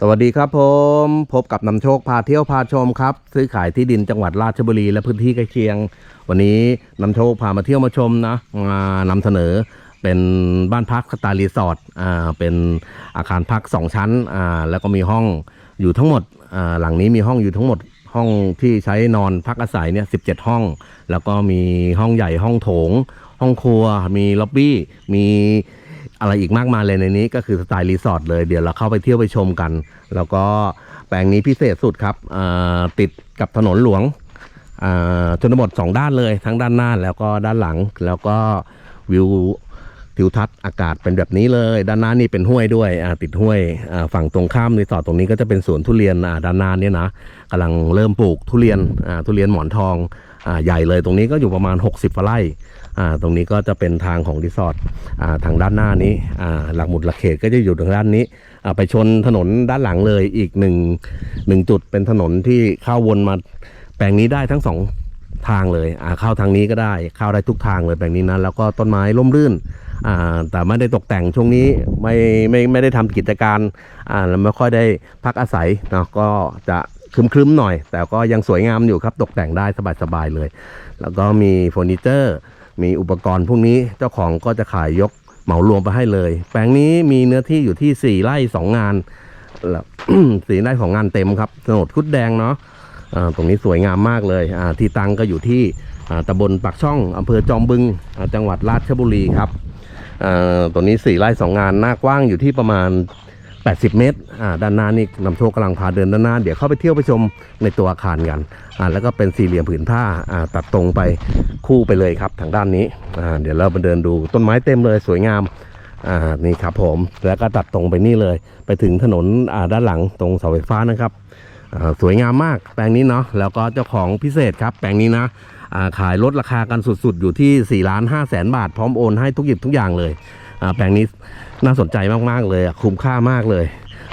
สวัสดีครับผม พบกับนำโชคพาเที่ยวพาชมครับ ซื้อขายที่ดินจังหวัดราชบุรีและพื้นที่ใกล้เคียง วันนี้นำโชคพามาเที่ยวมาชมนะมานำเสนอเป็นบ้านพักสไตล์รีสอร์ทอ่าเป็นอาคารพักสองชั้นอ่าแล้วก็มีห้องอยู่ทั้งหมดอ่าหลังนี้มีห้องอยู่ทั้งหมดห้องที่ใช้นอนพักอาศัยเนี่ยสิห้อง แล้วก็มีห้องใหญ่ห้องโถง ห้องครัว มีล็อบบี้มี อะไรอีกมากมายเลยในนี้ก็คือสไตล์รีสอร์ทเลยเดี๋ยวเราเข้าไปเที่ยวไปชมกัน แล้วก็แปลงนี้พิเศษสุดครับติดกับถนนหลวงชนบทสองด้านเลย ทั้งด้านหน้าแล้วก็ด้านหลังแล้วก็วิวทิวทัศน์อากาศเป็นแบบนี้เลย ด้านหน้านี่เป็นห้วยด้วยติดห้วยฝั่งตรงข้ามรีสอร์ทตรงนี้ก็จะเป็นสวนทุเรียนด้านหน้านี่นะกำลังเริ่มปลูกทุเรียนทุเรียนหมอนทองอใหญ่เลยตรงนี้ก็อยู่ประมาณ 60กว่าไร่ อ่าตรงนี้ก็จะเป็นทางของรีสอร์ทอ่าทางด้านหน้านี้อ่าหลักหมุดหลักเขตก็จะอยู่ทางด้านนี้อ่าไปชนถนนด้านหลังเลยอีกหนึ่งหนึ่งจุดเป็นถนนที่เข้าวนมาแปลงนี้ได้ทั้งสองทางเลยอ่าเข้าทางนี้ก็ได้เข้าได้ทุกทางเลยแปลงนี้นะแล้วก็ต้นไม้ร่มรื่นอ่าแต่ไม่ได้ตกแต่งช่วงนี้ไม่ไม่ไม่ได้ทำกิจการอ่าแล้วไม่ค่อยได้พักอาศัยเนาะก็จะครึมๆหน่อย แต่ก็ยังสวยงามอยู่ครับตกแต่งได้สบายๆเลย แล้วก็มีเฟอร์นิเจอร์ มีอุปกรณ์พวกนี้เจ้าของก็จะขายยกเหมารวมไปให้เลย แปลงนี้มีเนื้อที่อยู่ที่ 4ไร่2งานแล้วสี่ไร่ของงานเต็มครับโฉนดคุดแดงเนาะตรงนี้สวยงามมากเลยที่ตั้งก็อยู่ที่ตำบลปากช่องอำเภอจอมบึงจังหวัดราชบุรีครับตัวนี้4ไร่2งานหน้ากว้างอยู่ที่ประมาณ 80 เมตรอ่าด้านหน้านี่นำโชคกำลังพาเดินด้านหน้า เดี๋ยวเข้าไปเที่ยวไปชมในตัวอาคารกันอ่าแล้วก็เป็นสี่เหลี่ยมผืนผ้าอ่าตัดตรงไปคู่ไปเลยครับ ทางด้านนี้อ่าเดี๋ยวเรามาเดินดูต้นไม้เต็มเลยสวยงามอ่านี่ครับผมแล้วก็ตัดตรงไปนี่เลย ไปถึงถนนอ่าด้านหลังตรงเสาไฟฟ้านะครับอ่าสวยงามมากแปลงนี้เนาะแล้วก็เจ้าของพิเศษครับ แปลงนี้นะอ่าขายลดราคากันสุดๆ อยู่ที่4ล้าน5แสนบาท พร้อมโอนให้ทุกหยิบทุกอย่างเลยอ่าแปลงนี้ น่าสนใจมากๆเลยคุ้มค่ามากเลย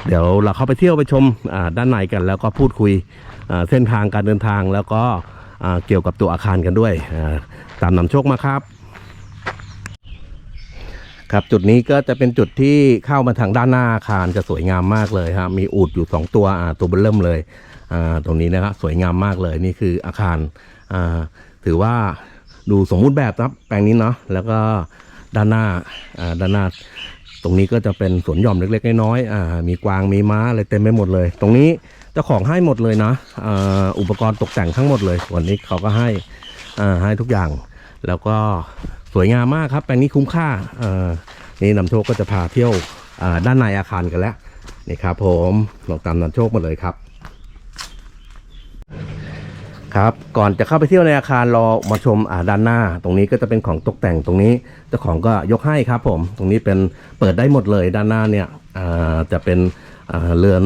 เดี๋ยวเราเข้าไปเที่ยวไปชมด้านในกัน แล้วก็พูดคุยเส้นทางการเดินทางแล้วก็เกี่ยวกับตัวอาคารกันด้วย ตามนำโชคมาครับ ครับจุดนี้ก็จะเป็นจุดที่เข้ามาทางด้านหน้าอาคารจะสวยงามมากเลยครับมีอูดอยู่ 2 ตัวตัวเบลเริ่มเลยตรงนี้นะครับสวยงามมากเลยนี่คืออาคารถือว่าดูสมมุติแบบครับแปลงนี้เนาะแล้วก็ด้านหน้าด้านหน้า ตรงนี้ก็จะเป็นสวนหย่อมเล็กๆ น้อยๆอ่ามีกวางมีม้าอะไรเต็มไปหมดเลย ตรงนี้เจ้าของให้หมดเลยนะอ่าอุปกรณ์ตกแต่งทั้งหมดเลยวันนี้เขาก็ให้อ่าให้ทุกอย่าง แล้วก็สวยงามมากครับแปลงนี้คุ้มค่าอ่านี่นำโชคก็จะพาเที่ยวอ่าด้านในอาคารกันแล้วนี่ครับผมลองตามนำโชคมาเลยครับ ครับก่อนจะเข้าไปเที่ยวในอาคารรอมาชมอ่าด้านหน้า ตรงนี้ก็จะเป็นของตกแต่งตรงนี้เจ้าของก็ยกให้ครับผมตรงนี้เป็นเปิดได้หมดเลยด้านหน้าเนี่ยอ่าจะเป็นอ่าเรือน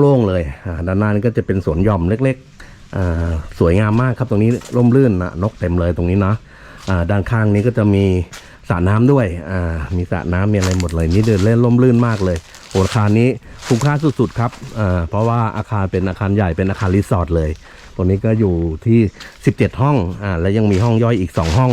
โล่งๆเลยอ่าด้านหน้านี่ก็จะเป็นสวนหย่อมเล็กๆอ่าสวยงามมากครับตรงนี้ร่มรื่นนะนกเต็มเลยตรงนี้นะอ่าด้านข้างนี้ก็จะมีสระน้ำด้วยอ่ามีสระน้ำมีอะไรหมดเลยนี่เดินเล่นร่มรื่นมากเลยโอาคารนี้คุ้มค่าสุดๆครับอ่าเพราะว่าอาคารเป็นอาคารใหญ่เป็นอาคารรีสอร์ทเลย ตรงนี้ก็อยู่ที่ 17 ห้องอ่าแล้วยังมีห้องย่อยอีก 2 ห้อง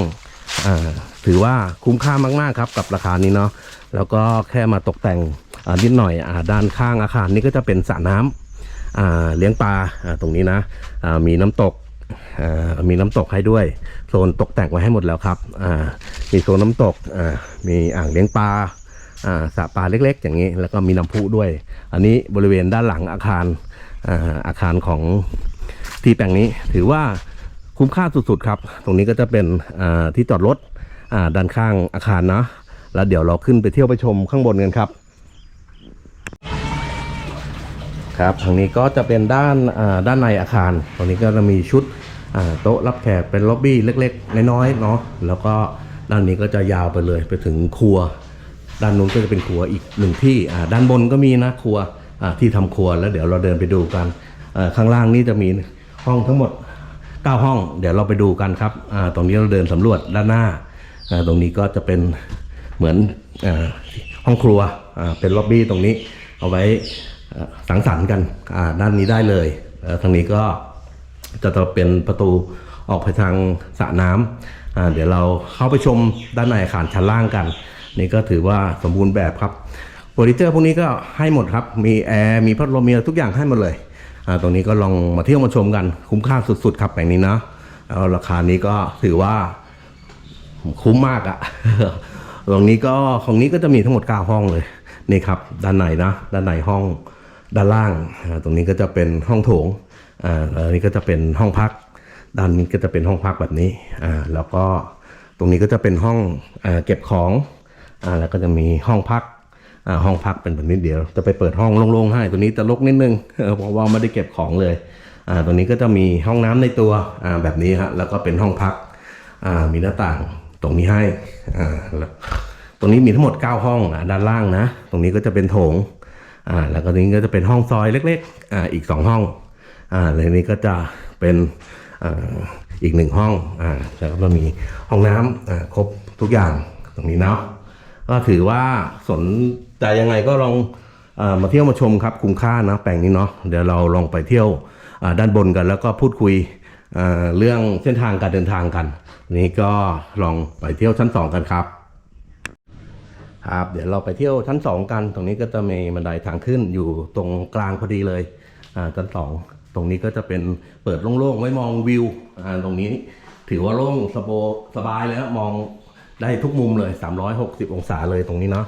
อ่าถือว่าคุ้มค่ามากๆครับกับราคานี้เนาะแล้วก็แค่มาตกแต่งอ่านิดหน่อยอ่าด้านข้างอาคารนี้ก็จะเป็นสระน้ำอ่าเลี้ยงปลาอ่าตรงนี้นะอ่ามีน้ำตกอ่ามีน้ำตกให้ด้วยโซนตกแต่งไว้ให้หมดแล้วครับอ่ามีโซนน้ำตกอ่ามีอ่างเลี้ยงปลาอ่าสระปลาเล็ก ๆ อย่างนี้แล้วก็มีน้ำพุด้วย อันนี้บริเวณด้านหลังอาคารอ่าอาคารของ ที่แปลงนี้ถือว่าคุ้มค่าสุดๆครับ ตรงนี้ก็จะเป็นที่จอดรถด้านข้างอาคารนะ แล้วเดี๋ยวเราขึ้นไปเที่ยวไปชมข้างบนกันครับ ครับทางนี้ก็จะเป็นด้านด้านในอาคาร ตรงนี้ก็จะมีชุดโต๊ะรับแขกเป็นล็อบบี้เล็กๆ น้อยๆเนาะแล้วก็ด้านนี้ก็จะยาวไปเลยไปถึงครัว ด้านนู้นก็จะเป็นครัวอีกหนึ่งที่ด้านบนก็มีนะครัวที่ทำครัวแล้วเดี๋ยวเราเดินไปดูกันข้างล่างนี่จะมี ห้องทั้งหมด 9 ห้อง เดี๋ยวเราไปดูกันครับตรงนี้เราเดินสำรวจด้านหน้า ตรงนี้ก็จะเป็นเหมือนอห้องครัวเป็นล็อบบี้ตรงนี้เอาไว้สังสรรค์กันด้านนี้ได้เลยทางนี้ก็จะจะเป็นประตูออกไปทางสระน้ำเดี๋ยวเราเข้าไปชมด้านในอาคารชั้นล่างกัน นี่ก็ถือว่าสมบูรณ์แบบครับเฟอร์นิเจอร์พวกนี้ก็ให้หมดครับ มีแอร์ มีพัดลมมีอะไรทุกอย่างให้หมดเลย ตรงนี้ก็ลองมาเที่ยวมาชมกันคุ้มค่าสุดๆครับแปลงนี้นะแล้วราคานี้ก็ถือว่าคุ้มมากอะตรงนี้ก็ของนี้ก็จะมีทั้งหมด 9 ห้องเลยนี่ครับ ด้านในนะ ด้านในห้องด้านล่าง ตรงนี้ก็จะเป็นห้องโถงอ่าแล้วอันนี้ก็จะเป็นห้องพัก ด้านนี้ก็จะเป็นห้องพักแบบนี้อ่าแล้วก็ตรงนี้ก็จะเป็นห้องอเก็บของอ่าแล้วก็จะมีห้องพัก ห้องพักเป็นแบบนี้เดี๋ยว จะไปเปิดห้องโล่งๆให้ตัวนี้จะรกนิดนึงเพราะว่าไม่ได้เก็บของเลยอ่าตรงนี้ก็จะมีห้องน้ำในตัวอ่าแบบนี้ฮะแล้วก็เป็นห้องพักอ่ามีหน้าต่างตรงนี้ให้อ่าแล้วตรงนี้มีทั้งหมด 9 ห้องอะด้านล่างนะ ตรงนี้ก็จะเป็นโถงอ่าแล้วก็ตรงนี้ก็จะเป็นห้องซอยเล็กๆอ่าอีก 2 ห้องอ่าแล้วนี้ก็จะเป็นอ่าอีกหนึ่งห้องอ่าแล้วก็มีห้องน้ำอ่าครบทุกอย่างตรงนี้เนาะ ก็ถือว่าสนใจยังไงก็ลองอมาเที่ยวมาชมครับคุ้มค่านะแปลงนี้เนาะเดี๋ยวเราลองไปเที่ยวด้านบนกันแล้วก็พูดคุยเรื่องเส้นทางการเดินทางกัน นี่ก็ลองไปเที่ยวชั้นสองกันครับครับเดี๋ยวเราไปเที่ยวชั้นสองกัน ตรงนี้ก็จะมีบันไดทางขึ้นอยู่ตรงกลางพอดีเลยชั้นสองตรงนี้ก็จะเป็นเปิดโล่งๆไว้มองวิวตรงนี้ถือว่าโล่งสบสบายเลยครับมอง ได้ทุกมุมเลย 360 องศาเลยตรงนี้เนาะ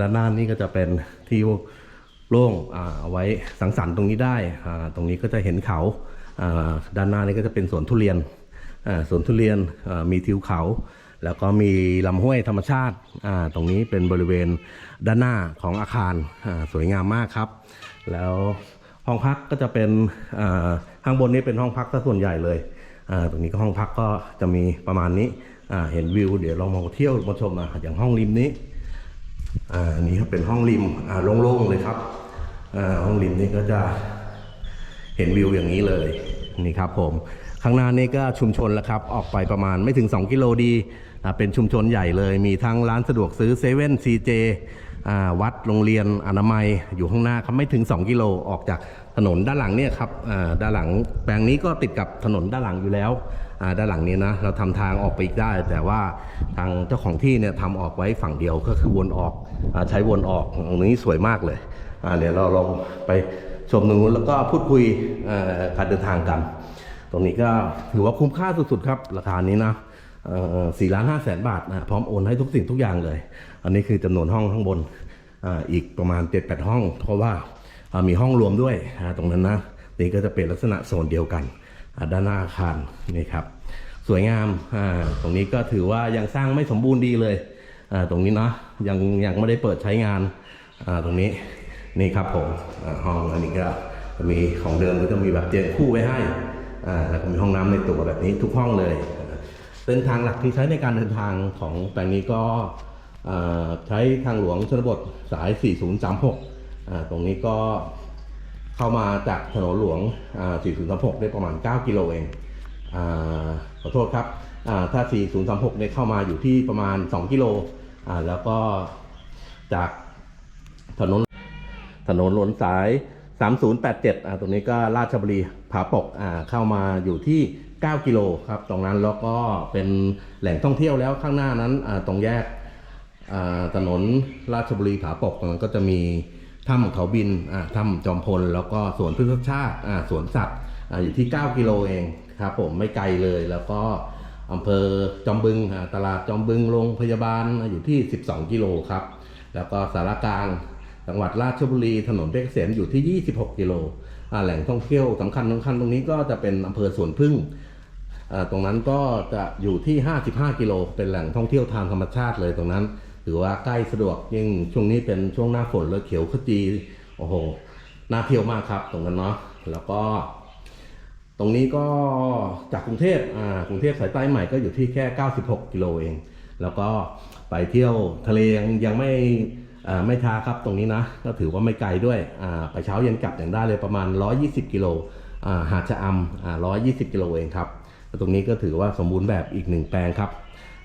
ด้านหน้านี่ก็จะเป็นที่โล่งเอาไว้สังสรรค์ตรงนี้ได้ ตรงนี้ก็จะเห็นเขาด้านหน้านี่ก็จะเป็นสวนทุเรียนสวนทุเรียนมีทิวเขา แล้วก็มีลำห้วยธรรมชาติ ตรงนี้เป็นบริเวณด้านหน้าของอาคารสวยงามมากครับ แล้วห้องพักก็จะเป็นอ่าข้างบนนี้เป็นห้องพักซะส่วนใหญ่เลยตรงนี้ก็ห้องพักก็จะมีประมาณนี้ เห็นวิว เดี๋ยวลองมาเที่ยวมาชมนะอย่างห้องริมนี้อ่าอันนี้ก็เป็นห้องริมอ่าโล่งๆเลยครับอ่าห้องริมนี้ก็จะเห็นวิวอย่างนี้เลยนี่ครับผมข้างหน้านี้ก็ชุมชนแล้วครับ ออกไปประมาณไม่ถึง 2 กิโลดีอ่าเป็นชุมชนใหญ่เลย มีทั้งร้านสะดวกซื้อเซเว่นซีเจวัดโรงเรียนอนามัยอยู่ข้างหน้าครับไม่ถึง 2 กิโลออกจากถนนด้านหลังเนี่ยครับอ่าด้านหลังแปลงนี้ก็ติดกับถนนด้านหลังอยู่แล้ว ด้านหลังนี้นะเราทำทางออกไปอีกได้ แต่ว่าทางเจ้าของที่เนี่ยทำออกไว้ฝั่งเดียวก็คือวนออกอใช้วนออกตรงนี้สวยมากเลยเดี๋ยวเราลองไปชมตรงนู้นแล้วก็พูดคุยการเดินทางกัน ตรงนี้ก็ถือว่าคุ้มค่าสุดๆครับ ราคานี้นะสี่ล้านห้าแสนบาทนะพร้อมโอนให้ทุกสิ่งทุกอย่างเลย อันนี้คือจำนวนห้องข้างบนออีกประมาณ7จ็ดแปดห้อง เพราะว่ามีห้องรวมด้วยตรงนั้นนะนี่ก็จะเป็นลักษณะโซนเดียวกัน ด้านหน้าอาคารนี่ครับสวยงามอ่าตรงนี้ก็ถือว่ายังสร้างไม่สมบูรณ์ดีเลยอ่าตรงนี้เนาะยังยังไม่ได้เปิดใช้งานอ่าตรงนี้นี่ครับผมห้องอันนี้ก็จะมีของเดิมก็จะมีแบบเตียงคู่ไว้ให้อ่าแล้วก็มีห้องน้ำในตัวแบบนี้ทุกห้องเลยเส้นทางหลักที่ใช้ในการเดินทางของแปลงนี้ก็ใช้ทางหลวงชนบทสาย 4036อ่าตรงนี้ก็ เข้ามาจากถนนหลวง 4036ได้ประมาณ 9 กิโลเองอขอโทษครับถ้า 4036เนี่ยเข้ามาอยู่ที่ประมาณ 2 กิโลแล้วก็จากถนนถนนหลวงสาย 3087อ่าตรงนี้ก็ราชบุรีผาปกอ่าเข้ามาอยู่ที่ 9 กิโลครับ ตรงนั้นแล้วก็เป็นแหล่งท่องเที่ยวแล้วข้างหน้านั้นอ่าตรงแยกอ่าถนนราชบุรีผาปกมันก็จะมี ถ้ำเขาบินอ่าถ้ำจอมพล แล้วก็สวนพฤกษชาติสวนสัตว์อยู่ที่ 9 กิโลเองครับผมไม่ไกลเลยแล้วก็อำเภอจอมบึงตลาดจอมบึงโรงพยาบาลอยู่ที่ 12 กิโลครับ แล้วก็สารกลางจังหวัดราชบุรีถนนเพชรเกษมอยู่ที่ 26 กิโลแหล่งท่องเที่ยวสำคัญสำคัญตรงนี้ก็จะเป็นอำเภอสวนพึ่งตรงนั้นก็จะอยู่ที่ 55 กิโลเป็นแหล่งท่องเที่ยวทางธรรมชาติเลยตรงนั้น ถือว่าใกล้สะดวกยิ่งช่วงนี้เป็นช่วงหน้าฝนเลยเขียวขจีโอ้โหน่าเที่ยวมากครับตรงนั้นเนาะแล้วก็ ตรงนี้ก็จากกรุงเทพอ่ากรุงเทพสายใต้ใหม่ก็อยู่ที่แค่ 96 กิโลเอง แล้วก็ไปเที่ยวทะเลยังยังไม่ไม่ช้าครับตรงนี้นะ ก็ถือว่าไม่ไกลด้วยอ่าไปเช้าเย็นกลับอย่างได้เลยประมาณ 120 กิโลอ่าหาดชะอำอ่า120กิโลเองครับ ตรงนี้ก็ถือว่าสมบูรณ์แบบอีกหนึ่งแปลงครับ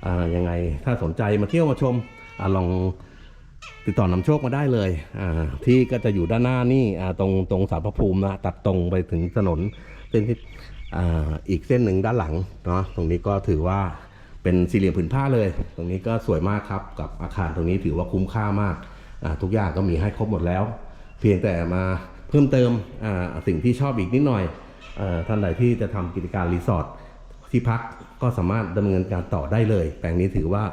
อ่ายังไงถ้าสนใจมาเที่ยวมาชม ลองติดต่อนำโชคมาได้เลย ที่ก็จะอยู่ด้านหน้านี่ตรงตรงสารพระภูมินะตัดตรงไปถึงถนนเส้นที่อีกเส้นหนึ่งด้านหลังเนาะตรงนี้ก็ถือว่าเป็นสี่เหลี่ยมผืนผ้าเลย ตรงนี้ก็สวยมากครับกับอาคารตรงนี้ถือว่าคุ้มค่ามากทุกอย่างก็มีให้ครบหมดแล้ว เพียงแต่มาเพิ่มเติมสิ่งที่ชอบอีกนิดหน่อยอท่านใดที่จะทำกิจการรีสอร์ทที่พักก็สามารถดำเนินการต่อได้เลย แปลงนี้ถือว่า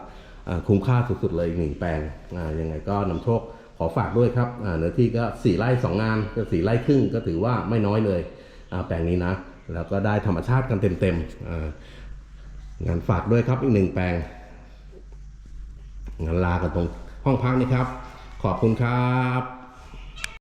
คุ้มค่าสุดๆเลยอีกหนึ่งแปลงยังไงก็นำโชคขอฝากด้วยครับเนื้อที่ก็สี่ไร่สองงานก็สี่ไร่ครึ่งก็ถือว่าไม่น้อยเลยแปลงนี้นะ แล้วก็ได้ธรรมชาติกันเต็มๆงานฝากด้วยครับอีกหนึ่งแปลงงานลากันตรงห้องพักนี่ครับ ขอบคุณครับ